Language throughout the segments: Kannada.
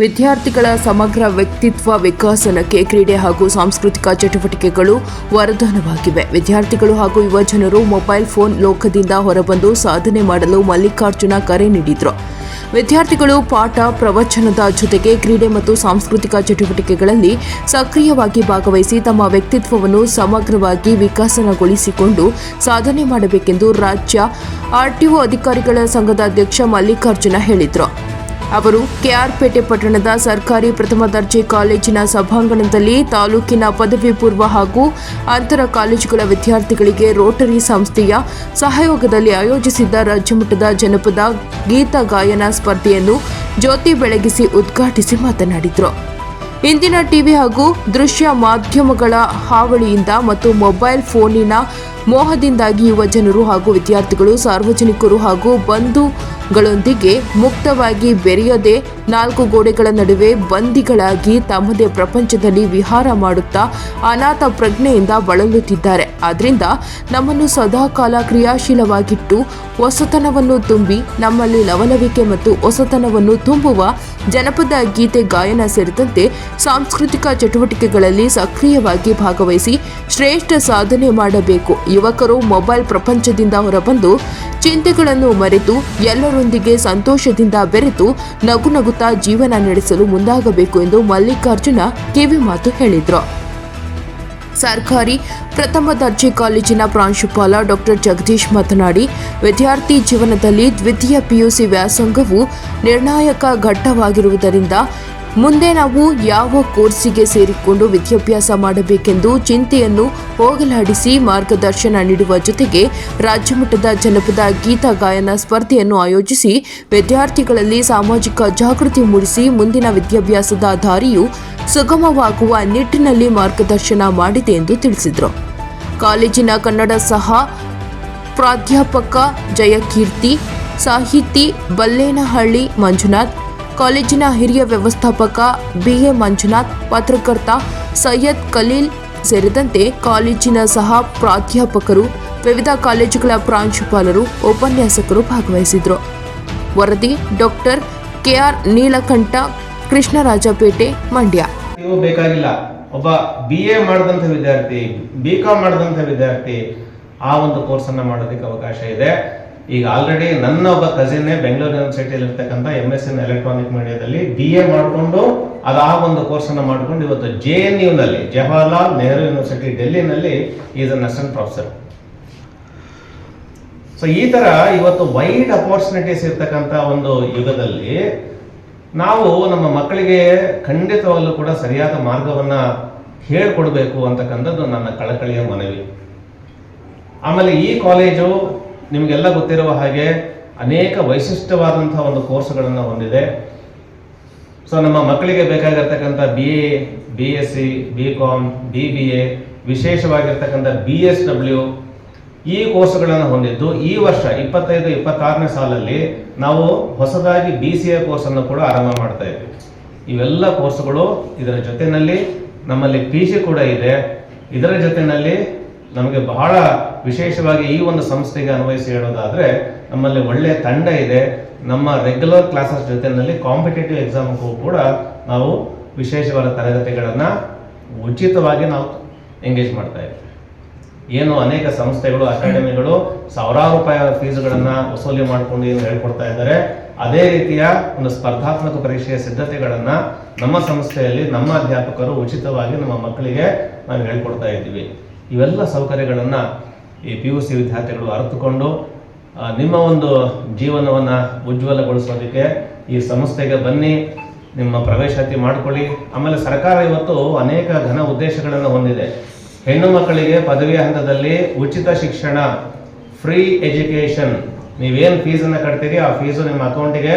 ವಿದ್ಯಾರ್ಥಿಗಳ ಸಮಗ್ರ ವ್ಯಕ್ತಿತ್ವ ವಿಕಸನಕ್ಕೆ ಕ್ರೀಡೆ ಹಾಗೂ ಸಾಂಸ್ಕೃತಿಕ ಚಟುವಟಿಕೆಗಳು ವರದಾನವಾಗಿವೆ. ವಿದ್ಯಾರ್ಥಿಗಳು ಹಾಗೂ ಯುವಜನರು ಮೊಬೈಲ್ ಫೋನ್ ಲೋಕದಿಂದ ಹೊರಬಂದು ಸಾಧನೆ ಮಾಡಲು ಮಲ್ಲಿಕಾರ್ಜುನ ಕರೆ ನೀಡಿದರು. ವಿದ್ಯಾರ್ಥಿಗಳು ಪಾಠ, ಪ್ರವಚನದ ಜೊತೆಗೆ ಕ್ರೀಡೆ ಮತ್ತು ಸಾಂಸ್ಕೃತಿಕ ಚಟುವಟಿಕೆಗಳಲ್ಲಿ ಸಕ್ರಿಯವಾಗಿ ಭಾಗವಹಿಸಿ ತಮ್ಮ ವ್ಯಕ್ತಿತ್ವವನ್ನು ಸಮಗ್ರವಾಗಿ ವಿಕಸನಗೊಳಿಸಿಕೊಂಡು ಸಾಧನೆ ಮಾಡಬೇಕೆಂದು ರಾಜ್ಯ ಆರ್ಟಿಒ ಅಧಿಕಾರಿಗಳ ಸಂಘದ ಅಧ್ಯಕ್ಷ ಮಲ್ಲಿಕಾರ್ಜುನ ಹೇಳಿದರು. ಅವರು ಕೆಆರ್ಪೇಟೆ ಪಟ್ಟಣದ ಸರ್ಕಾರಿ ಪ್ರಥಮ ದರ್ಜೆ ಕಾಲೇಜಿನ ಸಭಾಂಗಣದಲ್ಲಿ ತಾಲೂಕಿನ ಪದವಿ ಪೂರ್ವ ಹಾಗೂ ಅಂತರ ಕಾಲೇಜುಗಳ ವಿದ್ಯಾರ್ಥಿಗಳಿಗೆ ರೋಟರಿ ಸಂಸ್ಥೆಯ ಸಹಯೋಗದಲ್ಲಿ ಆಯೋಜಿಸಿದ್ದ ರಾಜ್ಯಮಟ್ಟದ ಜನಪದ ಗೀತ ಗಾಯನ ಸ್ಪರ್ಧೆಯನ್ನು ಜ್ಯೋತಿ ಬೆಳಗಿಸಿ ಉದ್ಘಾಟಿಸಿ ಮಾತನಾಡಿದರು. ಇಂದಿನ ಟಿವಿ ಹಾಗೂ ದೃಶ್ಯ ಮಾಧ್ಯಮಗಳ ಹಾವಳಿಯಿಂದ ಮತ್ತು ಮೊಬೈಲ್ ಫೋನಿನ ಮೋಹದಿಂದಾಗಿ ಯುವಜನರು ಹಾಗೂ ವಿದ್ಯಾರ್ಥಿಗಳು ಸಾರ್ವಜನಿಕರು ಹಾಗೂ ಬಂಧುಗಳೊಂದಿಗೆ ಮುಕ್ತವಾಗಿ ಬೆರೆಯದೆ ನಾಲ್ಕು ಗೋಡೆಗಳ ನಡುವೆ ಬಂದಿಗಳಾಗಿ ತಮ್ಮದೇ ಪ್ರಪಂಚದಲ್ಲಿ ವಿಹಾರ ಮಾಡುತ್ತಾ ಅನಾಥ ಪ್ರಜ್ಞೆಯಿಂದ ಬಳಲುತ್ತಿದ್ದಾರೆ. ಆದ್ರಿಂದ ನಮ್ಮನ್ನು ಸದಾಕಾಲ ಕ್ರಿಯಾಶೀಲವಾಗಿಟ್ಟು ಹೊಸತನವನ್ನು ತುಂಬಿ ನಮ್ಮಲ್ಲಿ ಲವಲವಿಕೆ ಮತ್ತು ಹೊಸತನವನ್ನು ತುಂಬುವ ಜನಪದ ಗೀತೆ ಗಾಯನ ಸೇರಿದಂತೆ ಸಾಂಸ್ಕೃತಿಕ ಚಟುವಟಿಕೆಗಳಲ್ಲಿ ಸಕ್ರಿಯವಾಗಿ ಭಾಗವಹಿಸಿ ಶ್ರೇಷ್ಠ ಸಾಧನೆ ಮಾಡಬೇಕು. ಯುವಕರು ಮೊಬೈಲ್ ಪ್ರಪಂಚದಿಂದ ಹೊರಬಂದು ಚಿಂತೆಗಳನ್ನು ಮರೆತು ಎಲ್ಲರೊಂದಿಗೆ ಸಂತೋಷದಿಂದ ಬೆರೆತು ನಗು ನಗುತ್ತಾ ಜೀವನ ನಡೆಸಲು ಮುಂದಾಗಬೇಕು ಎಂದು ಮಲ್ಲಿಕಾರ್ಜುನ ಕಿವಿಮಾತು ಹೇಳಿದರು. ಸರ್ಕಾರಿ ಪ್ರಥಮ ದರ್ಜೆ ಕಾಲೇಜಿನ ಪ್ರಾಂಶುಪಾಲ ಡಾಕ್ಟರ್ ಜಗದೀಶ್ ಮಾತನಾಡಿ, ವಿದ್ಯಾರ್ಥಿ ಜೀವನದಲ್ಲಿ ದ್ವಿತೀಯ ಪಿಯುಸಿ ವ್ಯಾಸಂಗವು ನಿರ್ಣಾಯಕ ಘಟ್ಟವಾಗಿರುವುದರಿಂದ ಮುಂದೆ ನಾವು ಯಾವ ಕೋರ್ಸಿಗೆ ಸೇರಿಕೊಂಡು ವಿದ್ಯಾಭ್ಯಾಸ ಮಾಡಬೇಕೆಂದು ಚಿಂತೆಯನ್ನು ಹೋಗಲಾಡಿಸಿ ಮಾರ್ಗದರ್ಶನ ನೀಡುವ ಜೊತೆಗೆ ರಾಜ್ಯಮಟ್ಟದ ಜನಪದ ಗೀತ ಗಾಯನ ಸ್ಪರ್ಧೆಯನ್ನು ಆಯೋಜಿಸಿ ವಿದ್ಯಾರ್ಥಿಗಳಲ್ಲಿ ಸಾಮಾಜಿಕ ಜಾಗೃತಿ ಮೂಡಿಸಿ ಮುಂದಿನ ವಿದ್ಯಾಭ್ಯಾಸದ ದಾರಿಯು ಸುಗಮವಾಗುವ ನಿಟ್ಟಿನಲ್ಲಿ ಮಾರ್ಗದರ್ಶನ ಮಾಡಿದೆ ಎಂದು ತಿಳಿಸಿದರು. ಕಾಲೇಜಿನ ಕನ್ನಡ ಸಹ ಪ್ರಾಧ್ಯಾಪಕ ಜಯಕೀರ್ತಿ, ಸಾಹಿತಿ ಬಲ್ಲೇನಹಳ್ಳಿ ಮಂಜುನಾಥ್ ಕಾಲೇಜಿನ ಹಿರಿಯ ವ್ಯವಸ್ಥಾಪಕ ಬಿಎ ಮಂಜುನಾಥ್, ಪತ್ರಕರ್ತ ಸೈಯದ್ ಖಲೀಲ್ ಸೇರಿದಂತೆ ಕಾಲೇಜಿನ ಸಹ ಪ್ರಾಧ್ಯಾಪಕರು, ವಿವಿಧ ಕಾಲೇಜುಗಳ ಪ್ರಾಂಶುಪಾಲರು, ಉಪನ್ಯಾಸಕರು ಭಾಗವಹಿಸಿದರು. ವರದಿ ಡಾಕ್ಟರ್ ಕೆಆರ್. ನೀಲಕಂಠ, ಕೃಷ್ಣರಾಜಪೇಟೆ, ಮಂಡ್ಯ. ಬೇಕಾಗಿಲ್ಲ. ಒಬ್ಬ ಬಿ ಎ ಮಾಡಿದಂಥ ವಿದ್ಯಾರ್ಥಿ, ಬಿ ಕಾಮ್ ಮಾಡಿದಂಥ ವಿದ್ಯಾರ್ಥಿ ಆ ಒಂದು ಕೋರ್ಸನ್ನು ಮಾಡೋದಕ್ಕೆ ಅವಕಾಶ ಇದೆ. ಈಗ ಆಲ್ರೆಡಿ ನನ್ನ ಒಬ್ಬ ಕಸಿನ್ನೇ ಬೆಂಗಳೂರು ಯೂನಿವರ್ಸಿಟಿಯಲ್ಲಿ ಇರ್ತಕ್ಕಂಥ ಎಂ ಎಸ್ ಎನ್ ಎಲೆಕ್ಟ್ರಾನಿಕ್ ಮೀಡಿಯಾದಲ್ಲಿ ಬಿ ಎ ಮಾಡಿಕೊಂಡು ಅದು ಆ ಒಂದು ಕೋರ್ಸನ್ನು ಮಾಡಿಕೊಂಡು ಇವತ್ತು ಜೆ ಎನ್ ಯುನಲ್ಲಿ Jawaharlal Nehru university ಡೆಲ್ಲಿನಲ್ಲಿ is an assistant professor so ಈ ತರ ಇವತ್ತು ವೈಡ್ ಅಪಾರ್ಚುನಿಟೀಸ್ ಇರ್ತಕ್ಕಂಥ ಒಂದು ಯುಗದಲ್ಲಿ ನಾವು ನಮ್ಮ ಮಕ್ಕಳಿಗೆ ಖಂಡಿತವಾಗ್ಲೂ ಕೂಡ ಸರಿಯಾದ ಮಾರ್ಗವನ್ನ ಹೇಳ್ಕೊಡ್ಬೇಕು ಅಂತಕ್ಕಂಥದ್ದು ನನ್ನ ಕಳಕಳಿಯ ಮನವಿ. ಆಮೇಲೆ ಈ ಕಾಲೇಜು ನಿಮಗೆಲ್ಲ ಗೊತ್ತಿರುವ ಹಾಗೆ ಅನೇಕ ವೈಶಿಷ್ಟ್ಯವಾದಂತಹ ಒಂದು ಕೋರ್ಸ್ಗಳನ್ನು ಹೊಂದಿದೆ. ಸೊ, ನಮ್ಮ ಮಕ್ಕಳಿಗೆ ಬೇಕಾಗಿರ್ತಕ್ಕಂಥ B A B S C B com B B A ವಿಶೇಷವಾಗಿರ್ತಕ್ಕಂಥ ಬಿ ಎಸ್ ಡಬ್ಲ್ಯೂ ಈ ಕೋರ್ಸ್ಗಳನ್ನು ಹೊಂದಿದ್ದು ಈ ವರ್ಷ ಇಪ್ಪತ್ತೈದು, ಇಪ್ಪತ್ತಾರನೇ ಸಾಲಲ್ಲಿ ನಾವು ಹೊಸದಾಗಿ ಬಿ ಸಿ ಎ ಕೋರ್ಸನ್ನು ಕೂಡ ಆರಂಭ ಮಾಡ್ತಾ ಇದ್ವಿ ಇವೆಲ್ಲ ಕೋರ್ಸ್ಗಳು ಇದರ ಜೊತೆಯಲ್ಲಿ ನಮ್ಮಲ್ಲಿ ಪಿ ಜಿ ಕೂಡ ಇದೆ. ಇದರ ಜೊತೆಯಲ್ಲಿ ನಮಗೆ ಬಹಳ ವಿಶೇಷವಾಗಿ ಈ ಒಂದು ಸಂಸ್ಥೆಗೆ ಅನ್ವಯಿಸಿ ಹೇಳೋದಾದ್ರೆ, ನಮ್ಮಲ್ಲಿ ಒಳ್ಳೆಯ ತಂಡ ಇದೆ. ನಮ್ಮ ರೆಗ್ಯುಲರ್ ಕ್ಲಾಸಸ್ ಜೊತೆಯಲ್ಲಿ ಕಾಂಪಿಟೇಟಿವ್ ಎಕ್ಸಾಮ್ಗೂ ಕೂಡ ನಾವು ವಿಶೇಷವಾದ ತರಗತಿಗಳನ್ನು ಉಚಿತವಾಗಿ ನಾವು ಎಂಗೇಜ್ ಮಾಡ್ತಾ ಇದ್ದೀವಿ. ಏನು ಅನೇಕ ಸಂಸ್ಥೆಗಳು, ಅಕಾಡೆಮಿಗಳು ಸಾವಿರಾರು ರೂಪಾಯಿ ಫೀಸ್ಗಳನ್ನ ವಸೂಲಿ ಮಾಡಿಕೊಂಡು ಏನು ಹೇಳ್ಕೊಡ್ತಾ ಇದ್ದಾರೆ, ಅದೇ ರೀತಿಯ ಒಂದು ಸ್ಪರ್ಧಾತ್ಮಕ ಪರೀಕ್ಷೆಯ ಸಿದ್ಧತೆಗಳನ್ನ ನಮ್ಮ ಸಂಸ್ಥೆಯಲ್ಲಿ ನಮ್ಮ ಅಧ್ಯಾಪಕರು ಉಚಿತವಾಗಿ ನಮ್ಮ ಮಕ್ಕಳಿಗೆ ನಾವು ಹೇಳ್ಕೊಡ್ತಾ ಇದ್ದೀವಿ. ಇವೆಲ್ಲ ಸೌಕರ್ಯಗಳನ್ನು ಈ ಪಿ ಯು ಸಿ ವಿದ್ಯಾರ್ಥಿಗಳು ಅರಿತುಕೊಂಡು ನಿಮ್ಮ ಒಂದು ಜೀವನವನ್ನು ಉಜ್ವಲಗೊಳಿಸೋದಕ್ಕೆ ಈ ಸಂಸ್ಥೆಗೆ ಬನ್ನಿ, ನಿಮ್ಮ ಪ್ರವೇಶಾತಿ ಮಾಡ್ಕೊಳ್ಳಿ. ಆಮೇಲೆ ಸರ್ಕಾರ ಇವತ್ತು ಅನೇಕ ಘನ ಉದ್ದೇಶಗಳನ್ನು ಹೊಂದಿದೆ. ಹೆಣ್ಣು ಮಕ್ಕಳಿಗೆ ಪದವಿ ಹಂತದಲ್ಲಿ ಉಚಿತ ಶಿಕ್ಷಣ ಫ್ರೀ ಎಜುಕೇಶನ್ ನೀವೇನು ಫೀಸನ್ನು ಕಟ್ತೀರಿ, ಆ ಫೀಸು ನಿಮ್ಮ ಅಕೌಂಟಿಗೆ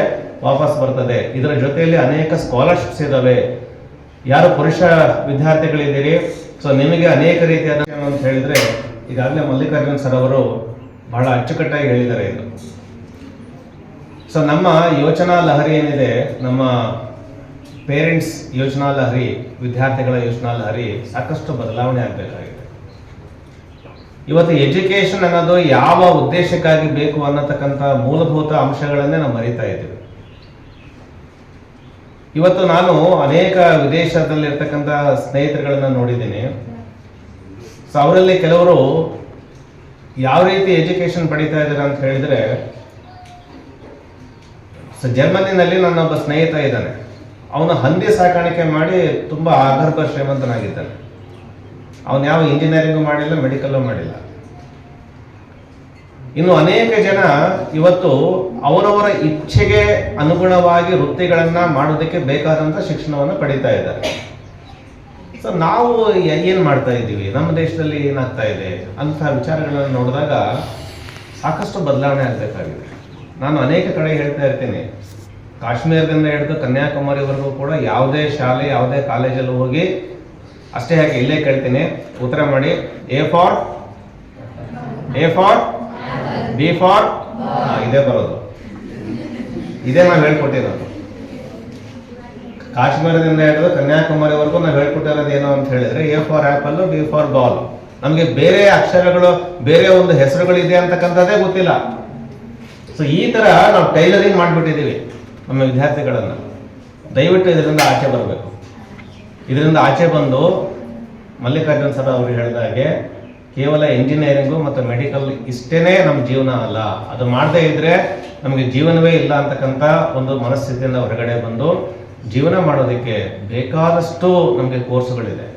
ವಾಪಸ್ ಬರ್ತದೆ. ಇದರ ಜೊತೆಯಲ್ಲಿ ಅನೇಕ ಸ್ಕಾಲರ್ಶಿಪ್ಸ್ ಇದ್ದಾವೆ ಯಾರು ಪುರುಷ ವಿದ್ಯಾರ್ಥಿಗಳಿದ್ದೀರಿ ಸೊ ನಿಮಗೆ ಅನೇಕ ರೀತಿಯಾದ ಅಂತ ಹೇಳಿದ್ರೆ, ಈಗಾಗಲೇ ಮಲ್ಲಿಕಾರ್ಜುನ್ ಸರ್ ಅವರು ಬಹಳ ಅಚ್ಚುಕಟ್ಟಾಗಿ ಹೇಳಿದ್ದಾರೆ ಇದು. ಸೊ ನಮ್ಮ ಯೋಚನಾ ಲಹರಿ ಏನಿದೆ, ನಮ್ಮ ಪೇರೆಂಟ್ಸ್ ಯೋಚನಾ ಲಹರಿ, ವಿದ್ಯಾರ್ಥಿಗಳ ಯೋಚನಾ ಲಹರಿ ಸಾಕಷ್ಟು ಬದಲಾವಣೆ ಆಗಬೇಕಾಗಿದೆ. ಇವತ್ತು ಎಜುಕೇಶನ್ ಅನ್ನೋದು ಯಾವ ಉದ್ದೇಶಕ್ಕಾಗಿ ಬೇಕು ಅನ್ನತಕ್ಕಂಥ ಮೂಲಭೂತ ಅಂಶಗಳನ್ನೇ ನಾವು ಮರಿತಾ ಇದ್ದೀವಿ. ಇವತ್ತು ನಾನು ಅನೇಕ ವಿದೇಶದಲ್ಲಿರ್ತಕ್ಕಂಥ ಸ್ನೇಹಿತರುಗಳನ್ನ ನೋಡಿದ್ದೀನಿ. ಸೊ ಅವರಲ್ಲಿ ಕೆಲವರು ಯಾವ ರೀತಿ ಎಜುಕೇಶನ್ ಪಡಿತಾ ಇದ್ದಾರೆ ಅಂತ ಹೇಳಿದ್ರೆ ಸೊ ಜರ್ಮನಿನಲ್ಲಿ ನನ್ನ ಒಬ್ಬ ಸ್ನೇಹಿತ ಇದ್ದಾನೆ. ಅವನು ಹಂದಿ ಸಾಕಾಣಿಕೆ ಮಾಡಿ ತುಂಬ ಆಗರ್ಭ ಶ್ರೀಮಂತನಾಗಿದ್ದಾನೆ. ಅವನು ಯಾವ ಇಂಜಿನಿಯರಿಂಗು ಮಾಡಿಲ್ಲ, ಮೆಡಿಕಲ್ಲು ಮಾಡಿಲ್ಲ. ಇನ್ನು ಅನೇಕ ಜನ ಇವತ್ತು ಅವರವರ ಇಚ್ಛೆಗೆ ಅನುಗುಣವಾಗಿ ವೃತ್ತಿಗಳನ್ನ ಮಾಡೋದಕ್ಕೆ ಬೇಕಾದಂತ ಶಿಕ್ಷಣವನ್ನು ಪಡಿತಾ ಇದ್ದಾರೆ. ಸೊ ನಾವು ಏನು ಮಾಡ್ತಾ ಇದ್ದೀವಿ? ನಮ್ಮ ದೇಶದಲ್ಲಿ ಏನಾಗ್ತಾ ಇದೆ? ಅಂತ ವಿಚಾರಗಳನ್ನು ನೋಡಿದಾಗ ಸಾಕಷ್ಟು ಬದಲಾವಣೆ ಆಗಬೇಕಾಗಿದೆ. ನಾನು ಅನೇಕ ಕಡೆ ಹೇಳ್ತಾ ಇರ್ತೀನಿ. ಕಾಶ್ಮೀರದಿಂದ ಹಿಡಿದು ಕನ್ಯಾಕುಮಾರಿವರೆಗೂ ಕೂಡ ಯಾವುದೇ ಶಾಲೆ, ಯಾವುದೇ ಕಾಲೇಜಲ್ಲಿ ಹೋಗಿ ಅಷ್ಟೇ ಹಾಗೆ ಇಲ್ಲೇ ಕೇಳ್ತೀನಿ. ಉತ್ತರ ಮಾಡಿ. A for? A for? B for ಇದೇ ಬರೋದು. ಇದೇ ನಾವು ಹೇಳ್ಕೊಟ್ಟಿರೋದು. ಕಾಶ್ಮೀರದಿಂದ ಹಿಡಿದು ಕನ್ಯಾಕುಮಾರಿವರೆಗೂ ನಾವು ಹೇಳ್ಕೊಟ್ಟಿರೋದು ಏನು ಅಂತ ಹೇಳಿದ್ರೆ A for apple B for ball ನಮಗೆ ಬೇರೆ ಅಕ್ಷರಗಳು, ಬೇರೆ ಒಂದು ಹೆಸರುಗಳು ಇದೆ ಅಂತಕ್ಕಂಥದ್ದೇ ಗೊತ್ತಿಲ್ಲ. ಸೊ ಈ ತರ ನಾವು ಟೈಲರಿಂಗ್ ಮಾಡಿಬಿಟ್ಟಿದ್ದೀವಿ ನಮ್ಮ ವಿದ್ಯಾರ್ಥಿಗಳನ್ನು. ದಯವಿಟ್ಟು ಇದರಿಂದ ಆಚೆ ಬರಬೇಕು. ಇದರಿಂದ ಆಚೆ ಬಂದು ಮಲ್ಲಿಕಾರ್ಜುನ್ ಸರ್ ಅವರು ಹೇಳಿದ ಹಾಗೆ ಕೇವಲ ಇಂಜಿನಿಯರಿಂಗು ಮತ್ತು ಮೆಡಿಕಲ್ ಇಷ್ಟೇ ನಮ್ಮ ಜೀವನ ಅಲ್ಲ. ಅದು ಮಾಡದೇ ಇದ್ರೆ ನಮಗೆ ಜೀವನವೇ ಇಲ್ಲ ಅಂತಕ್ಕಂಥ ಒಂದು ಮನಸ್ಥಿತಿಯಿಂದ ಹೊರಗಡೆ ಬಂದು ಜೀವನ ಮಾಡೋದಕ್ಕೆ ಬೇಕಾದಷ್ಟು ನಮಗೆ ಕೋರ್ಸ್ಗಳಿದೆ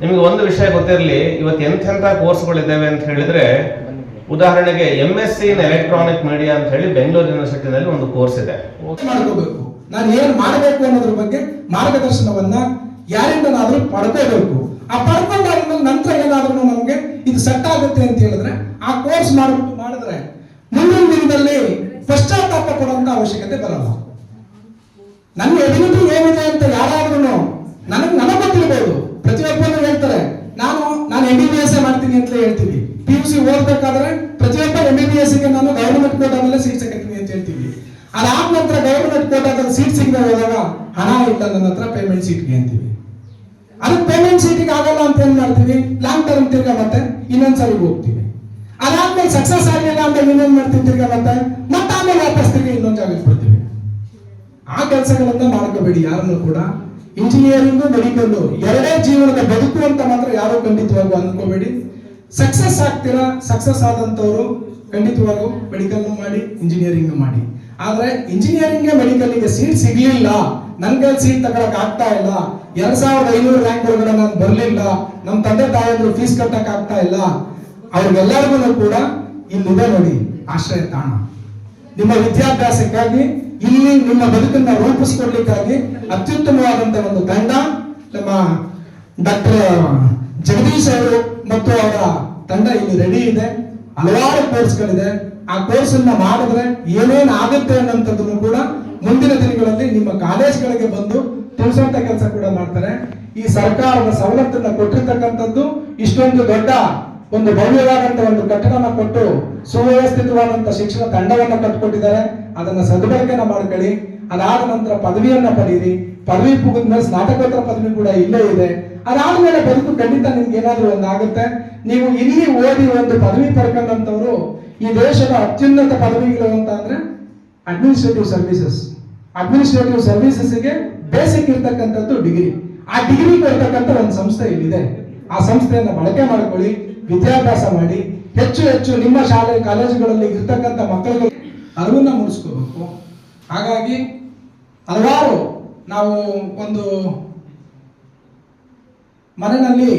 ನಿಮಗೆ ಒಂದು ವಿಷಯ ಗೊತ್ತಿರಲಿ, ಇವತ್ತು ಎಂಥೆಂಥ ಕೋರ್ಸ್ಗಳಿದ್ದಾವೆ ಅಂತ ಹೇಳಿದ್ರೆ, ಉದಾಹರಣೆಗೆ M S C in electronic media ಅಂತ ಹೇಳಿ ಬೆಂಗಳೂರು ಯೂನಿವರ್ಸಿಟಿನಲ್ಲಿ ಒಂದು ಕೋರ್ಸ್ ಇದೆ. ಮಾಡ್ಕೋಬೇಕು. ನಾನು ಏನು ಮಾಡಬೇಕು ಅನ್ನೋದ್ರ ಬಗ್ಗೆ ಮಾರ್ಗದರ್ಶನವನ್ನ ಯಾರಿಂದನಾದ್ರೂ ಪಡ್ಕೋಬೇಕು. ಆ ಪಡ್ಕೊಂಡಾದ್ಮೇಲೆ ನಂತರ ಏನಾದ್ರೂ ನಮಗೆ ಇದು ಸೆಟ್ ಆಗುತ್ತೆ ಅಂತ ಹೇಳಿದ್ರೆ ಆ ಕೋರ್ಸ್ ಮಾಡಿಬಿಟ್ಟು ಮಾಡಿದ್ರೆ ಮುಂದಿನ ದಿನದಲ್ಲಿ ಪಶ್ಚಾತ್ತಾಪ ಕೊಡುವಂತ ಅವಶ್ಯಕತೆ ಬರಲ್ಲ. ನನ್ನ ಎಬಿಲಿಟಿ ಏನಿದೆ ಅಂತ ಯಾರಾದ್ರೂ ನನಗೆ ನನಗೆ ಗೊತ್ತಿರಬಹುದು ಪ್ರತಿಯೊಬ್ಬರು ಹೇಳ್ತಾರೆ, ನಾನು ನಾನು ಎಂ ಬಿ ಬಿ ಎಸ್ ಮಾಡ್ತೀನಿ ಅಂತ ಹೇಳ್ತೀವಿ. ಪಿ ಯು ಸಿ ಓದ್ಬೇಕಾದ್ರೆ ಪ್ರತಿಯೊಬ್ಬ ಎಂ ಬಿ ಬಿ ಎಸ್ಗೆ ನಾನು ಗವರ್ಮೆಂಟ್ ಮೇಲೆ ಸೀಟ್ ಸಿಗತ್ತೀನಿ ಅಂತ ಹೇಳ್ತೀವಿ. ಅದಾದ ನಂತರ ಗವರ್ಮೆಂಟ್ ಕೋಟಾದಲ್ಲಿ ಸೀಟ್ ಸಿಗದೆ ಹೋದಾಗ ಹಣ ಇಲ್ಲ ನನ್ನ ಹತ್ರ ಪೇಮೆಂಟ್ ಸೀಟ್ಗೆ ಅಂತೀವಿ. ಅದಕ್ಕೆ ಪೇಮೆಂಟ್ ಸೀಟಿಗೆ ಆಗಲ್ಲ ಅಂತ ಏನ್ ಮಾಡ್ತೀವಿ? ಲಾಂಗ್ ಟರ್ಮ್ ತಿರ್ಗಾ ಮತ್ತೆ ಇನ್ನೊಂದ್ಸರಿ ಹೋಗ್ತೀವಿ. ಅದಾದ್ಮೇಲೆ ಸಕ್ಸಸ್ ಆಗಲಿಲ್ಲ ಅಂತ ಇನ್ನೊಂದ್ ಮಾಡ್ತೀವಿ ತಿರ್ಗಾ ಮತ್ತೆ ಮತ್ತೆ ಆಮೇಲೆ ವಾಪಸ್ ತಿರ್ಗಿ ಇನ್ನೊಂದ್ ಜಾಗಕ್ಕೆ ಬರ್ತೀವಿ. ಆ ಕೆಲಸಗಳನ್ನ ಮಾಡ್ಕೋಬೇಡಿ ಯಾರನ್ನು ಕೂಡ. ಇಂಜಿನಿಯರಿಂಗು ಮೆಡಿಕಲ್ ಎರಡೇ ಜೀವನದ ಬದುಕು ಅಂತ ಮಾತ್ರ ಯಾರು ಖಂಡಿತವಾಗೂ ಅಂದ್ಕೋಬೇಡಿ. ಸಕ್ಸಸ್ ಆಗ್ತೀರಾ? ಸಕ್ಸಸ್ ಆದಂತವರು ಖಂಡಿತವಾಗೂ ಮೆಡಿಕಲ್ ಮಾಡಿ ಇಂಜಿನಿಯರಿಂಗ್ ಮಾಡಿ. ಆದ್ರೆ ಇಂಜಿನಿಯರಿಂಗ್ ಮೆಡಿಕಲ್ಗೆ ಸೀಟ್ ಸಿಗ್ಲಿಲ್ಲ. ನನ್ಗೆ ಸೀಟ್ ತಗೊಳಕ್ ಆಗ್ತಾ ಇಲ್ಲ. ಎರಡ್ ಸಾವಿರದ ಐನೂರು ರ್ಯಾಂಕ್ ಒಳಗಡೆ ನಾನು ಬರ್ಲಿಲ್ಲ. ನಮ್ಮ ತಂದೆ ತಾಯಿಯವರು ಫೀಸ್ ಕಟ್ಟಕ್ ಆಗ್ತಾ ಇಲ್ಲ. ಅವ್ರಿಗೆಲ್ಲರಿಗೂ ಕೂಡ ಇಲ್ಲಿದೆ ನೋಡಿ, ಆಶ್ರಯ ತಾಣ. ನಿಮ್ಮ ವಿದ್ಯಾಭ್ಯಾಸಕ್ಕಾಗಿ, ಇಲ್ಲಿ ನಿಮ್ಮ ಬದುಕನ್ನ ರೂಪಿಸಿಕೊಡ್ಲಿಕ್ಕಾಗಿ ಅತ್ಯುತ್ತಮವಾದಂತ ಒಂದು ತಂಡ ನಮ್ಮ ಡಾಕ್ಟರ್ ಜಗದೀಶ್ ಅವರು ಮತ್ತು ಅವರ ತಂಡ ಇಲ್ಲಿ ರೆಡಿ ಇದೆ. ಹಲವಾರು ಕೋರ್ಸ್ಗಳಿದೆ ಆ ಕೋರ್ಸ್ ಅನ್ನ ಮಾಡಿದ್ರೆ ಏನೇನು ಆಗುತ್ತೆ ಅನ್ನೋಂಥದ್ದನ್ನು ಕೂಡ ಮುಂದಿನ ದಿನಗಳಲ್ಲಿ ನಿಮ್ಮ ಕಾಲೇಜ್ಗಳಿಗೆ ಬಂದು ತಿಳಿಸುವಂತ ಕೆಲಸ ಕೂಡ ಮಾಡ್ತಾರೆ. ಈ ಸರ್ಕಾರದ ಸವಲತ್ತನ್ನ ಕೊಟ್ಟಿರ್ತಕ್ಕಂಥದ್ದು ಇಷ್ಟೊಂದು ದೊಡ್ಡ ಒಂದು ಭವ್ಯವಾದಂತ ಒಂದು ಕಟ್ಟಡನ ಕೊಟ್ಟು ಸುವ್ಯವಸ್ಥಿತವಾದಂತ ಶಿಕ್ಷಣ ತಂಡವನ್ನ ಕಟ್ಕೊಟ್ಟಿದ್ದಾರೆ. ಅದನ್ನ ಸದ್ಬಳಕೆನ ಮಾಡ್ಕೊಳ್ಳಿ. ಅದಾದ ನಂತರ ಪದವಿಯನ್ನ ಪಡೀರಿ. ಪದವಿ ಮುಗಿದ್ಮೇಲೆ ಸ್ನಾತಕೋತ್ತರ ಪದವಿ ಕೂಡ ಇಲ್ಲೇ ಇದೆ. ಅದಾದ್ಮೇಲೆ ಬದುಕು ಖಂಡಿತ ನಿಮ್ಗೆ ಏನಾದ್ರೂ ಒಂದಾಗುತ್ತೆ. ನೀವು ಇಲ್ಲಿ ಓದಿ ಒಂದು ಪದವಿ ಪಡ್ಕೊಂಡಂತವ್ರು ಈ ದೇಶದ ಅತ್ಯುನ್ನತ ಪದವಿಗಳು ಅಂತ ಅಂದ್ರೆ ಅಡ್ಮಿನಿಸ್ಟ್ರೇಟಿವ್ ಸರ್ವಿಸಸ್ ಅಡ್ಮಿನಿಸ್ಟ್ರೇಟಿವ್ ಸರ್ವಿಸಸ್ಗೆ ಬೇಸಿಕ್ ಇರ್ತಕ್ಕಂಥದ್ದು ಡಿಗ್ರಿ ಆ ಡಿಗ್ರಿ ಕೊಡ್ತಕ್ಕಂಥ ಒಂದು ಸಂಸ್ಥೆ ಇಲ್ಲಿದೆ. ಆ ಸಂಸ್ಥೆಯನ್ನು ಬಳಕೆ ಮಾಡ್ಕೊಳ್ಳಿ, ವಿದ್ಯಾಭ್ಯಾಸ ಮಾಡಿ, ಹೆಚ್ಚು ಹೆಚ್ಚು ನಿಮ್ಮ ಶಾಲೆ, ಕಾಲೇಜುಗಳಲ್ಲಿ ಇರ್ತಕ್ಕಂಥ ಮಕ್ಕಳಿಗೆ ಅರಿವನ್ನ ಮೂಡಿಸ್ಕೋಬೇಕು. ಹಾಗಾಗಿ ಹಲವಾರು ನಾವು ಒಂದು ಮನೆಯಲ್ಲಿ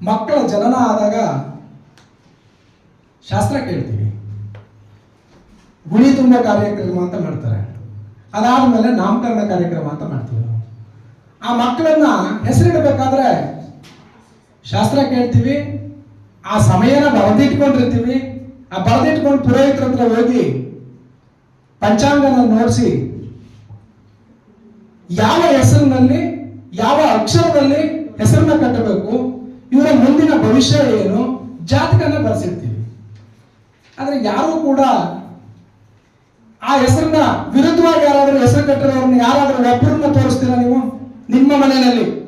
ಮಕ್ಕಳ ಜನನ ಆದಾಗ ಶಾಸ್ತ್ರ ಕೇಳ್ತೀವಿ. ಗುಣಿ ತುಂಬ ಕಾರ್ಯಕ್ರಮ ಅಂತ ಮಾಡ್ತಾರೆ. ಅದಾದ್ಮೇಲೆ ನಾಮಕರಣ ಕಾರ್ಯಕ್ರಮ ಅಂತ ಮಾಡ್ತೀವಿ ನಾವು. ಆ ಮಕ್ಕಳನ್ನ ಹೆಸರಿಡಬೇಕಾದ್ರೆ ಶಾಸ್ತ್ರ ಕೇಳ್ತೀವಿ, ಆ ಸಮಯನ ಬರೆದಿಟ್ಕೊಂಡಿರ್ತೀವಿ, ಆ ಬರೆದಿಟ್ಕೊಂಡು ಪುರೋಹಿತರ ಹತ್ರ ಹೋಗಿ ಪಂಚಾಂಗನ ನೋಡಿಸಿ ಯಾವ ಹೆಸರಿನಲ್ಲಿ, ಯಾವ ಅಕ್ಷರದಲ್ಲಿ ಹೆಸರನ್ನ ಕಟ್ಟಬೇಕು, ಇವರ ಮುಂದಿನ ಭವಿಷ್ಯ ಏನು, ಜಾತಕನ ಬರ್ಸಿರ್ತೀವಿ. ಆದ್ರೆ ಯಾರು ಕೂಡ ಆ ಹೆಸರನ್ನ ವಿರುದ್ಧವಾಗಿ ಯಾರಾದರೂ ಹೆಸರು ಕಟ್ಟಿರೋರನ್ನ ಯಾರಾದರೂ ಒಬ್ಬರನ್ನ ತೋರಿಸ್ತೀರಾ ನೀವು? ನಿಮ್ಮ ಮನೆಯಲ್ಲಿ.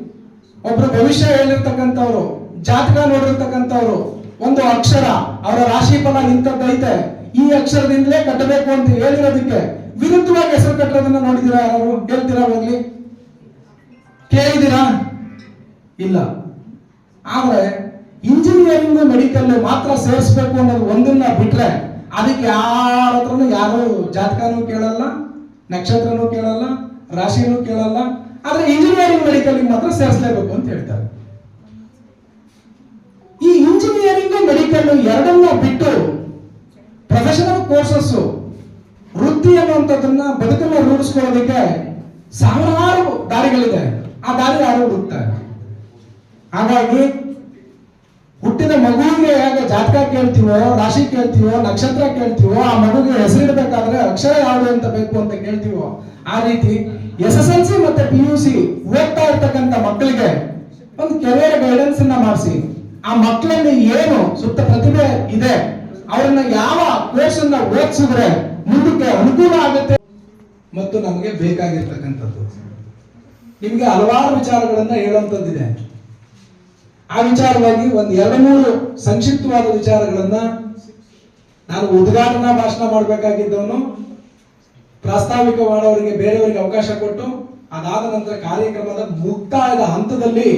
ಒಬ್ಬರು ಭವಿಷ್ಯ ಹೇಳಿರ್ತಕ್ಕಂಥವ್ರು, ಜಾತಕ ನೋಡಿರ್ತಕ್ಕಂಥವ್ರು, ಒಂದು ಅಕ್ಷರ, ಅವರ ರಾಶಿ ಫಲ ಇಂಥದ್ದೈತೆ ಈ ಅಕ್ಷರದಿಂದಲೇ ಕಟ್ಟಬೇಕು ಅಂತ ಹೇಳಿರೋದಕ್ಕೆ ವಿರುದ್ಧವಾಗಿ ಹೆಸರು ಕಟ್ಟೋದನ್ನ ನೋಡಿದಿರಾ ಯಾರು ಹೇಳ್ತೀರಾ ಹೋಗ್ಲಿ. ಕೇಳಿದಿರಾ ಇಲ್ಲ. ಆದ್ರೆ ಇಂಜಿನಿಯರಿಂಗ್ ಮೆಡಿಕಲ್ ಮಾತ್ರ ಸೇರಿಸ್ಬೇಕು ಅನ್ನೋದು ಒಂದನ್ನ ಬಿಟ್ರೆ ಅದಕ್ಕೆ ಯಾರ ಹತ್ರನು ಯಾರು ಜಾತಕನೂ ಕೇಳಲ್ಲ, ನಕ್ಷತ್ರನೂ ಕೇಳಲ್ಲ, ರಾಶಿನೂ ಕೇಳಲ್ಲ. ಆದ್ರೆ ಇಂಜಿನಿಯರಿಂಗ್ ಮೆಡಿಕಲ್ ಮಾತ್ರ ಸೇರಿಸಲೇಬೇಕು ಅಂತ ಹೇಳ್ತಾರೆ. ಈ ಇಂಜಿನಿಯರಿಂಗ್ ಮೆಡಿಕಲ್ ಎರಡನ್ನ ಬಿಟ್ಟು ಪ್ರೊಫೆಷನಲ್ ಕೋರ್ಸಸ್ ವೃತ್ತಿ ಅನ್ನುವಂಥದ್ದನ್ನ ಬದುಕನ್ನ ರೂಢಿಸ್ಕೊಳ್ಳೋದಕ್ಕೆ ಸಾವಿರಾರು ದಾರಿಗಳಿದೆ. ಆ ದಾರಿ ಯಾರು ಹುಡುಕ್ತಾರೆ? ಹಾಗಾಗಿ ಹುಟ್ಟಿದ ಮಗುವಿಗೆ ಹೇಗೆ ಜಾತಕ ಕೇಳ್ತೀವೋ, ರಾಶಿ ಕೇಳ್ತೀವೋ, ನಕ್ಷತ್ರ ಕೇಳ್ತೀವೋ, ಆ ಮಗುಗೆ ಹೆಸರಿಡಬೇಕಾದ್ರೆ ಅಕ್ಷರ ಯಾವುದು ಅಂತ ಬೇಕು ಅಂತ ಕೇಳ್ತೀವೋ, ಆ ರೀತಿ ಎಸ್ ಎಸ್ ಎಲ್ ಸಿ ಮತ್ತೆ ಪಿ ಯು ಸಿ ಓದ್ತಾ ಇರ್ತಕ್ಕಂಥ ಮಕ್ಕಳಿಗೆ ಒಂದು ಕೆರಿಯರ್ ಗೈಡೆನ್ಸ್ ಅನ್ನ ಮಾಡಿಸಿ. ಆ ಮಕ್ಕಳಲ್ಲಿ ಏನು ಸುತ್ತ ಪ್ರತಿಭೆ ಇದೆ, ಅವರನ್ನ ಯಾವ ಕೋರ್ಸ್ ಅನ್ನ ಓದಿಸಿದ್ರೆ ಮುಂದಕ್ಕೆ ಅನುಕೂಲ ಆಗುತ್ತೆ ಮತ್ತು ನಮಗೆ ಬೇಕಾಗಿರ್ತಕ್ಕಂಥದ್ದು. ನಿಮಗೆ ಹಲವಾರು ವಿಚಾರಗಳನ್ನ ಹೇಳುವಂಥದ್ದಿದೆ. ಆ ವಿಚಾರವಾಗಿ ಒಂದು ಎರಡು ಮೂರು ಸಂಕ್ಷಿಪ್ತವಾದ ವಿಚಾರಗಳನ್ನ ನಾನು ಉದ್ಘಾಟನಾ ಭಾಷಣ ಮಾಡಬೇಕಾಗಿದ್ದವನು ಪ್ರಾಸ್ತಾವಿಕ ಮಾಡೋರಿಗೆ ಬೇರೆಯವರಿಗೆ ಅವಕಾಶ ಕೊಟ್ಟು ಅದಾದ ನಂತರ ಕಾರ್ಯಕ್ರಮದ ಮುಕ್ತಾಯದ ಹಂತದಲ್ಲಿ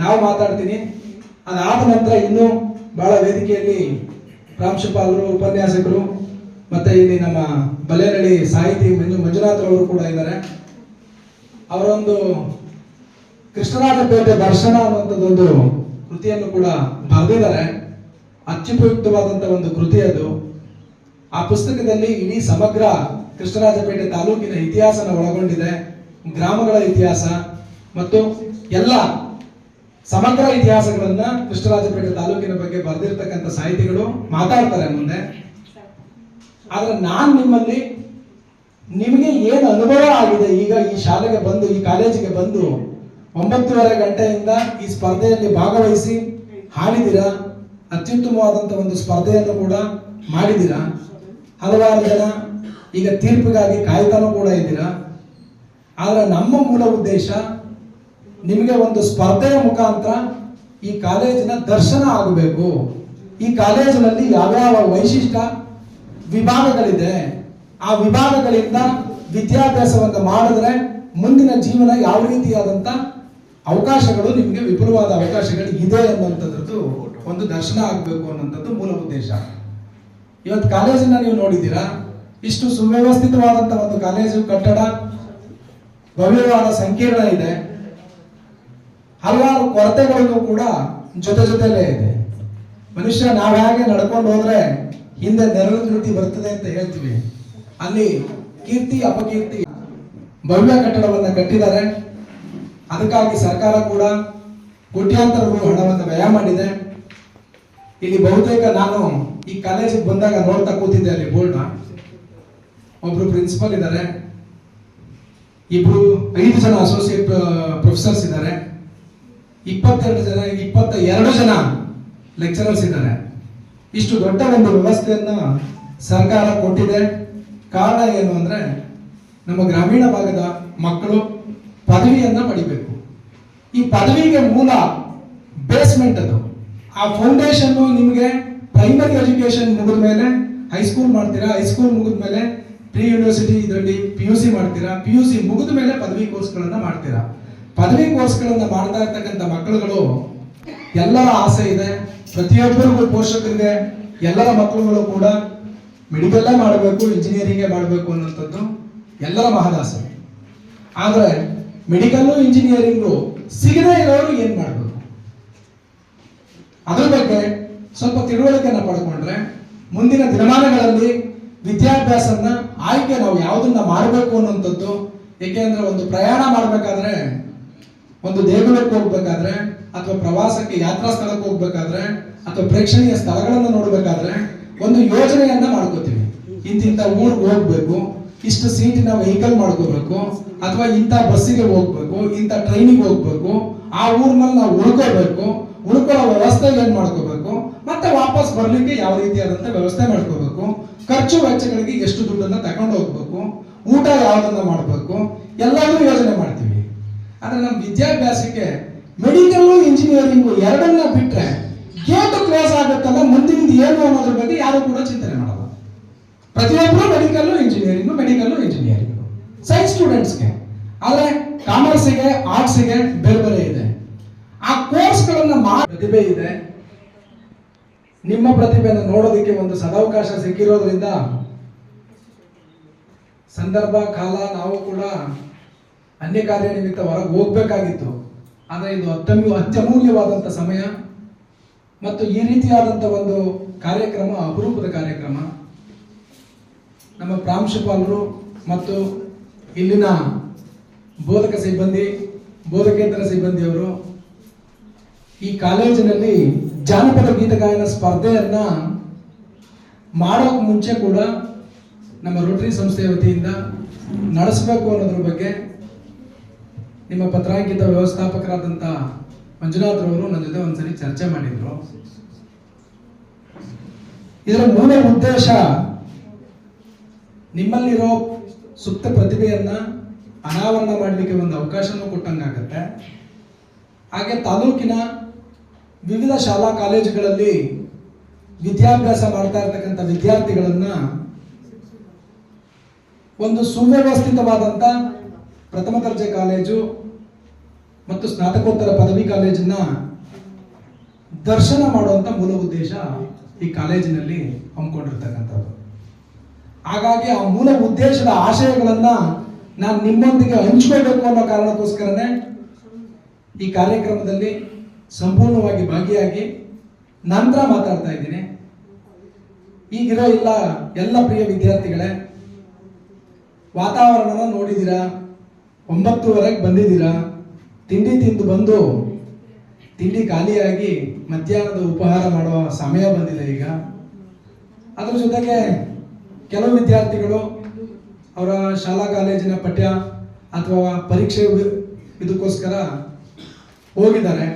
ನಾವು ಮಾತಾಡ್ತೀನಿ. ಅದಾದ ನಂತರ ಇನ್ನು ಬಹಳ ವೇದಿಕೆಯಲ್ಲಿ ಪ್ರಾಂಶುಪಾಲರು ಉಪನ್ಯಾಸಕರು ಮತ್ತೆ ಇಲ್ಲಿ ನಮ್ಮ ಬಲೆನಳ್ಳಿ ಸಾಹಿತಿ ಮಂಜು ಮಂಜುನಾಥ್ ಅವರು ಕೂಡ ಇದ್ದಾರೆ. ಅವರೊಂದು ಕೃಷ್ಣರಾಜಪೇಟೆ ದರ್ಶನ ಅನ್ನುವಂಥದ್ದೊಂದು ಕೃತಿಯನ್ನು ಕೂಡ ಬರೆದಿದ್ದಾರೆ. ಅತ್ಯುಪಯುಕ್ತವಾದಂತ ಒಂದು ಕೃತಿ ಅದು. ಆ ಪುಸ್ತಕದಲ್ಲಿ ಇಡೀ ಸಮಗ್ರ ಕೃಷ್ಣರಾಜಪೇಟೆ ತಾಲೂಕಿನ ಇತಿಹಾಸನ ಒಳಗೊಂಡಿದೆ. ಗ್ರಾಮಗಳ ಇತಿಹಾಸ ಮತ್ತು ಎಲ್ಲ ಸಮಗ್ರ ಇತಿಹಾಸಗಳನ್ನ ಕೃಷ್ಣರಾಜಪೇಟೆ ತಾಲೂಕಿನ ಬಗ್ಗೆ ಬರೆದಿರ್ತಕ್ಕಂಥ ಸಾಹಿತಿಗಳು ಮಾತಾಡ್ತಾರೆ ಮುಂದೆ. ಆದ್ರೆ ನಾನ್ ನಿಮ್ಮಲ್ಲಿ ನಿಮಗೆ ಏನು ಅನುಭವ ಆಗಿದೆ? ಈಗ ಈ ಶಾಲೆಗೆ ಬಂದು, ಈ ಕಾಲೇಜಿಗೆ ಬಂದು ಒಂಬತ್ತುವರೆ ಗಂಟೆಯಿಂದ ಈ ಸ್ಪರ್ಧೆಯಲ್ಲಿ ಭಾಗವಹಿಸಿ ಹಾಡಿದಿರಾ ಅತ್ಯುತ್ತಮವಾದಂಥ ಒಂದು ಸ್ಪರ್ಧೆಯನ್ನು ಕೂಡ ಮಾಡಿದಿರಾ ಹಲವಾರು ಜನ ಈಗ ತೀರ್ಪಿಗಾಗಿ ಕಾಯ್ತಾನೂ ಕೂಡ ಇದ್ದೀರಾ? ಆದ್ರೆ ನಮ್ಮ ಮೂಲ ಉದ್ದೇಶ ನಿಮಗೆ ಒಂದು ಸ್ಪರ್ಧೆಯ ಮುಖಾಂತರ ಈ ಕಾಲೇಜಿನ ದರ್ಶನ ಆಗಬೇಕು. ಈ ಕಾಲೇಜಿನಲ್ಲಿ ಯಾವ್ಯಾವ ವೈಶಿಷ್ಟ್ಯ ವಿಭಾಗಗಳಿದೆ, ಆ ವಿಭಾಗಗಳಿಂದ ವಿದ್ಯಾಭ್ಯಾಸವನ್ನು ಮಾಡಿದ್ರೆ ಮುಂದಿನ ಜೀವನ ಯಾವ ರೀತಿಯಾದಂತ ಅವಕಾಶಗಳು ನಿಮಗೆ ವಿಪುಲವಾದ ಅವಕಾಶಗಳು ಇದೆ ಅನ್ನುವಂಥದ್ದು ಒಂದು ದರ್ಶನ ಆಗಬೇಕು ಅನ್ನೋಂಥದ್ದು ಮೂಲ ಉದ್ದೇಶ. ಇವತ್ತು ಕಾಲೇಜನ್ನ ನೀವು ನೋಡಿದ್ದೀರಾ? ಇಷ್ಟು ಸುವ್ಯವಸ್ಥಿತವಾದಂಥ ಒಂದು ಕಾಲೇಜು, ಕಟ್ಟಡ, ಭವ್ಯವಾದ ಸಂಕೀರ್ಣ ಇದೆ. ಹಲವಾರು ಕೊರತೆಗಳನ್ನು ಕೂಡ ಜೊತೆ ಜೊತೆಲೇ ಇದೆ. ಮನುಷ್ಯ ನಾವು ಹೇಗೆ ನಡ್ಕೊಂಡು ಹೋದ್ರೆ ಹಿಂದೆ ನೆರಳು ರೀತಿ ಬರ್ತದೆ ಅಂತ ಹೇಳ್ತೀವಿ. ಅಲ್ಲಿ ಕೀರ್ತಿ, ಅಪಕೀರ್ತಿ ಭವ್ಯ ಕಟ್ಟಡವನ್ನ ಕಟ್ಟಿದ್ದಾರೆ. ಅದಕ್ಕಾಗಿ ಸರ್ಕಾರ ಕೂಡ ಕೋಟ್ಯಾಂತರ ರು ಹಣವನ್ನು ವ್ಯಯ ಮಾಡಿದೆ. ಇಲ್ಲಿ ಬಹುತೇಕ ನಾನು ಈ ಕಾಲೇಜಿಗೆ ಬಂದಾಗ ನೋಡ್ತಾ ಕೂತಿದ್ದೆ ಅಲ್ಲಿ ಬೋರ್ಡ್ನ. ಒಬ್ರು ಪ್ರಿನ್ಸಿಪಲ್ ಇದ್ದಾರೆ. ಇಬ್ರು ಐದು ಜನ ಅಸೋಸಿಯೇಟ್ ಪ್ರೊಫೆಸರ್ಸ್ ಇದ್ದಾರೆ. ಇಪ್ಪತ್ತೆರಡು ಜನ, ಇಪ್ಪತ್ತ ಎರಡು ಜನ ಲೆಕ್ಚರರ್ಸ್ ಇದ್ದಾರೆ. ಇಷ್ಟು ದೊಡ್ಡ ಒಂದು ವ್ಯವಸ್ಥೆಯನ್ನ ಸರ್ಕಾರ ಕೊಟ್ಟಿದೆ. ಕಾರಣ ಏನು ಅಂದ್ರೆ ನಮ್ಮ ಗ್ರಾಮೀಣ ಭಾಗದ ಮಕ್ಕಳು ಪದವಿಯನ್ನ ಪಡಿಬೇಕು. ಈ ಪದವಿಗೆ ಮೂಲ ಬೇಸ್ಮೆಂಟ್ ಅದು. ಆ ಫೌಂಡೇಶನ್ ನಿಮಗೆ ಪ್ರೈಮರಿ ಎಜುಕೇಶನ್ ಮುಗಿದ ಮೇಲೆ ಹೈಸ್ಕೂಲ್ ಮಾಡ್ತೀರಾ? ಹೈಸ್ಕೂಲ್ ಮುಗಿದ ಮೇಲೆ ಪ್ರೀ ಯೂನಿವರ್ಸಿಟಿ ಇದರಲ್ಲಿ ಪಿ ಯು ಸಿ ಮಾಡ್ತೀರಾ? ಪಿ ಯು ಸಿ ಮುಗಿದ ಮೇಲೆ ಪದವಿ ಕೋರ್ಸ್ಗಳನ್ನ ಮಾಡ್ತೀರಾ? ಪದವಿ ಕೋರ್ಸ್ಗಳನ್ನ ಮಾಡ್ತಾ ಇರ್ತಕ್ಕಂಥ ಮಕ್ಕಳುಗಳು ಎಲ್ಲರ ಆಸೆ ಇದೆ. ಪ್ರತಿಯೊಬ್ಬರಿಗೂ ಪೋಷಕರಿಗೆ ಎಲ್ಲರ ಮಕ್ಕಳುಗಳು ಕೂಡ ಮೆಡಿಕಲ್ಲೇ ಮಾಡಬೇಕು ಇಂಜಿನಿಯರಿಂಗೇ ಮಾಡಬೇಕು ಅನ್ನೋಂಥದ್ದು ಎಲ್ಲರ ಮಹದಾಸೆ. ಆದರೆ ಮೆಡಿಕಲ್ಲು ಇಂಜಿನಿಯರಿಂಗು ಸಿಗದೇ ಇರೋರು ಏನ್ ಮಾಡಬೇಕು? ಅದ್ರ ಬಗ್ಗೆ ಸ್ವಲ್ಪ ತಿಳುವಳಿಕೆಯನ್ನು ಪಡ್ಕೊಂಡ್ರೆ ಮುಂದಿನ ದಿನಮಾನಗಳಲ್ಲಿ ವಿದ್ಯಾಭ್ಯಾಸನ ಆಯ್ಕೆ ನಾವು ಯಾವುದನ್ನ ಮಾಡಬೇಕು ಅನ್ನುವಂಥದ್ದು ಏಕೆಂದ್ರೆ ಒಂದು ಪ್ರಯಾಣ ಮಾಡಬೇಕಾದ್ರೆ, ಒಂದು ದೇಗುಲಕ್ಕೆ ಹೋಗ್ಬೇಕಾದ್ರೆ, ಅಥವಾ ಪ್ರವಾಸಕ್ಕೆ ಯಾತ್ರಾ ಸ್ಥಳಕ್ಕೆ ಹೋಗ್ಬೇಕಾದ್ರೆ, ಅಥವಾ ಪ್ರೇಕ್ಷಣೀಯ ಸ್ಥಳಗಳನ್ನು ನೋಡಬೇಕಾದ್ರೆ ಒಂದು ಯೋಜನೆಯನ್ನ ಮಾಡ್ಕೋತೀವಿ. ಇಂತಿಂತ ಊರಿಗೆ ಹೋಗ್ಬೇಕು. ಇಷ್ಟು ಸೀಟಿನ ವೆಹಿಕಲ್ ಮಾಡ್ಕೋಬೇಕು, ಅಥವಾ ಇಂಥ ಬಸ್ಸಿಗೆ ಹೋಗ್ಬೇಕು, ಇಂಥ ಟ್ರೈನಿಗೆ ಹೋಗ್ಬೇಕು, ಆ ಊರ್ನಲ್ಲಿ ನಾವು ಉಳ್ಕೋಬೇಕು, ಉಳ್ಕೊಳ್ಳೋ ವ್ಯವಸ್ಥೆ ಏನ್ ಮಾಡ್ಕೋಬೇಕು, ಮತ್ತೆ ವಾಪಸ್ ಬರ್ಲಿಕ್ಕೆ ಯಾವ ರೀತಿಯಾದಂತ ವ್ಯವಸ್ಥೆ ಮಾಡ್ಕೋಬೇಕು, ಖರ್ಚು ವೆಚ್ಚಗಳಿಗೆ ಎಷ್ಟು ದುಡ್ಡನ್ನ ತಗೊಂಡು ಹೋಗ್ಬೇಕು, ಊಟ ಯಾವ್ದನ್ನ ಮಾಡ್ಬೇಕು ಎಲ್ಲಾನು ಯೋಜನೆ ಮಾಡ್ತೀವಿ. ಆದ್ರೆ ನಮ್ಮ ವಿದ್ಯಾಭ್ಯಾಸಕ್ಕೆ ಮೆಡಿಕಲ್ ಇಂಜಿನಿಯರಿಂಗು ಎರಡನ್ನ ಬಿಟ್ರೆ ಗೇಟ್ ಕ್ಲೋಸ್ ಆಗುತ್ತಲ್ಲ ಮುಂದಿನ ಏನು ಅನ್ನೋದ್ರ ಬಗ್ಗೆ ಯಾರು ಕೂಡ ಚಿಂತನೆ ಮಾಡಲ್ಲ. ಪ್ರತಿಯೊಬ್ಬರು ಮೆಡಿಕಲ್ ಇಂಜಿನಿಯರಿಂಗ್ ಸ್ಟೂಡೆಂಟ್ಸ್ಗೆ ಆದರೆ ಕಾಮರ್ಸಿಗೆ ಆರ್ಟ್ಸಿಗೆ ಬೇರೆ ಬೇರೆ ಇದೆ. ಆ ಕೋರ್ಸ್ಗಳನ್ನು ಪ್ರತಿಭೆ ಇದೆ. ನಿಮ್ಮ ಪ್ರತಿಭೆಯನ್ನು ನೋಡೋದಕ್ಕೆ ಒಂದು ಸದಾವಕಾಶ ಸಿಕ್ಕಿರೋದ್ರಿಂದ ಸಂದರ್ಭ, ಕಾಲ ನಾವು ಕೂಡ ಅನ್ಯ ಕಾರ್ಯ ನಿಮಿತ್ತ ಹೊರಗೆ ಹೋಗ್ಬೇಕಾಗಿತ್ತು. ಆದರೆ ಇದು ಅತ್ಯಮೂ ಅತ್ಯಮೂಲ್ಯವಾದಂಥ ಸಮಯ ಮತ್ತು ಈ ರೀತಿಯಾದಂಥ ಒಂದು ಕಾರ್ಯಕ್ರಮ, ಅಪರೂಪದ ಕಾರ್ಯಕ್ರಮ. ನಮ್ಮ ಪ್ರಾಂಶುಪಾಲರು ಮತ್ತು ಇಲ್ಲಿನ ಬೋಧಕ ಸಿಬ್ಬಂದಿ, ಬೋಧಕೇತರ ಸಿಬ್ಬಂದಿಯವರು ಈ ಕಾಲೇಜಿನಲ್ಲಿ ಜಾನಪದ ಗೀತಗಾಯನ ಸ್ಪರ್ಧೆಯನ್ನ ಮಾಡೋಕೆ ಮುಂಚೆ ಕೂಡ ನಮ್ಮ ರೋಟರಿ ಸಂಸ್ಥೆಯ ವತಿಯಿಂದ ನಡೆಸಬೇಕು ಅನ್ನೋದ್ರ ಬಗ್ಗೆ ನಿಮ್ಮ ಪತ್ರಾಂಕಿತ ವ್ಯವಸ್ಥಾಪಕರಾದಂಥ ಮಂಜುನಾಥ್ ರವರು ನನ್ನ ಜೊತೆ ಒಂದ್ಸರಿ ಚರ್ಚೆ ಮಾಡಿದ್ರು. ಇದರ ಮೂಲ ಉದ್ದೇಶ ನಿಮ್ಮಲ್ಲಿರೋ ಸುಪ್ತ ಪ್ರತಿಭೆಯನ್ನ ಅನಾವರಣ ಮಾಡಲಿಕ್ಕೆ ಒಂದು ಅವಕಾಶನೂ ಕೊಟ್ಟಂಗಾಗತ್ತೆ ಹಾಗೆ ತಾಲೂಕಿನ ವಿವಿಧ ಶಾಲಾ ಕಾಲೇಜುಗಳಲ್ಲಿ ವಿದ್ಯಾಭ್ಯಾಸ ಮಾಡ್ತಾ ಇರ್ತಕ್ಕಂಥ ವಿದ್ಯಾರ್ಥಿಗಳನ್ನ ಒಂದು ಸುವ್ಯವಸ್ಥಿತವಾದಂಥ ಪ್ರಥಮ ದರ್ಜೆ ಕಾಲೇಜು ಮತ್ತು ಸ್ನಾತಕೋತ್ತರ ಪದವಿ ಕಾಲೇಜನ್ನ ದರ್ಶನ ಮಾಡುವಂಥ ಮೂಲ ಉದ್ದೇಶ ಈ ಕಾಲೇಜಿನಲ್ಲಿ ಹಮ್ಮಿಕೊಂಡಿರ್ತಕ್ಕಂಥದ್ದು. ಹಾಗಾಗಿ ಆ ಮೂಲ ಉದ್ದೇಶದ ಆಶಯಗಳನ್ನ ನಾನು ನಿಮ್ಮೊಂದಿಗೆ ಹಂಚ್ಕೋಬೇಕು ಅನ್ನೋ ಕಾರಣಕ್ಕೋಸ್ಕರನೇ ಈ ಕಾರ್ಯಕ್ರಮದಲ್ಲಿ ಸಂಪೂರ್ಣವಾಗಿ ಭಾಗಿಯಾಗಿ ನಂತರ ಮಾತಾಡ್ತಾ ಇದ್ದೀನಿ. ಈಗಿರೋ ಇಲ್ಲ ಎಲ್ಲ ಪ್ರಿಯ ವಿದ್ಯಾರ್ಥಿಗಳೇ, ವಾತಾವರಣನ ನೋಡಿದ್ದೀರಾ ಒಂಬತ್ತುವರೆಗೆ ಬಂದಿದ್ದೀರಾ ತಿಂಡಿ ತಿಂದು ಬಂದು ತಿಂಡಿ ಖಾಲಿಯಾಗಿ ಮಧ್ಯಾಹ್ನದ ಉಪಹಾರ ಮಾಡುವ ಸಮಯ ಬಂದಿದೆ ಈಗ. ಅದ್ರ ಜೊತೆಗೆ ಕೆಲವು ವಿದ್ಯಾರ್ಥಿಗಳು ಅವರ ಶಾಲಾ ಕಾಲೇಜಿನ ಪಠ್ಯ ಅಥವಾ ಪರೀಕ್ಷೆ ಇದಕ್ಕೋಸ್ಕರ ಹೋಗಿದ್ದಾರೆ.